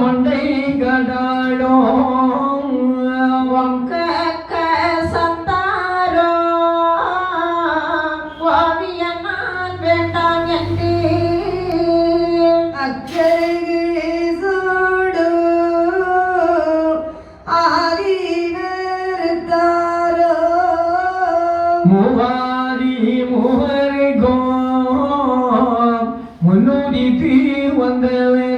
முண்டை கடலோ ஒக்க சந்தாரோ ஓவிய நான் வேண்டாம் என்று அச்சகு சூடு ஆதி நிறுத்தாரோ முவாரி முகரிகோ வந்தவே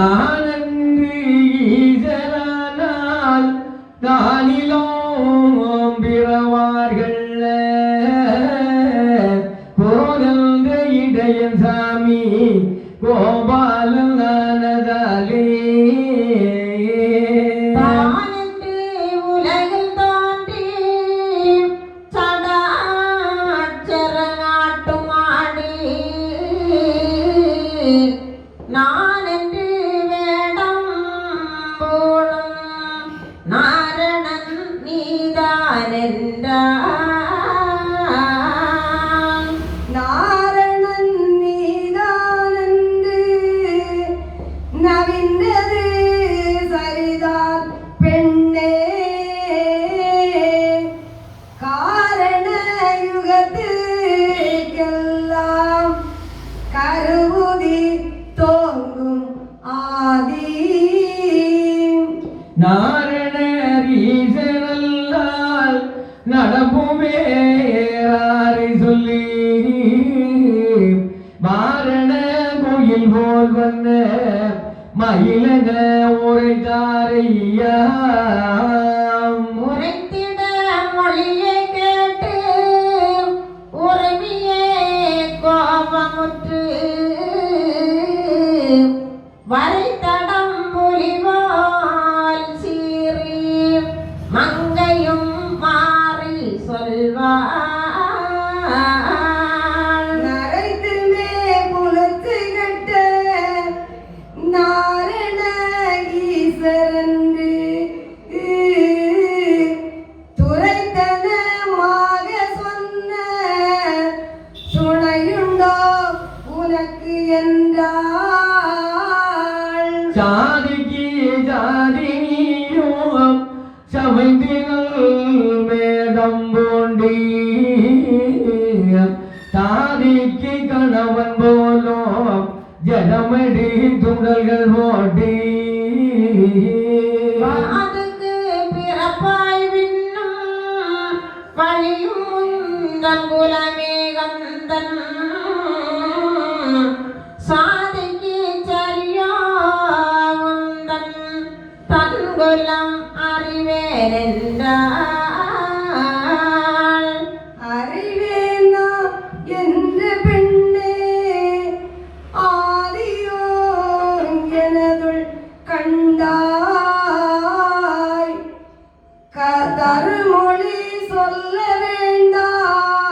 나. நாரணீசனல்லால் நடப்புமே ஏறாரை சொல்லி. மாரண கோயில் போல் வந்த மயிலன உரைத்தாரையா என்றாள் சாதிக்கு சாதி நீரும் சமைந்தினல் மேதம் பூண்டி சாதிக்கு கணவன் போலும் ജലമടി തുണ്ടൽകൾ ഓടി கந்தாய் கதர் மொழி சொல்ல வேண்டாம்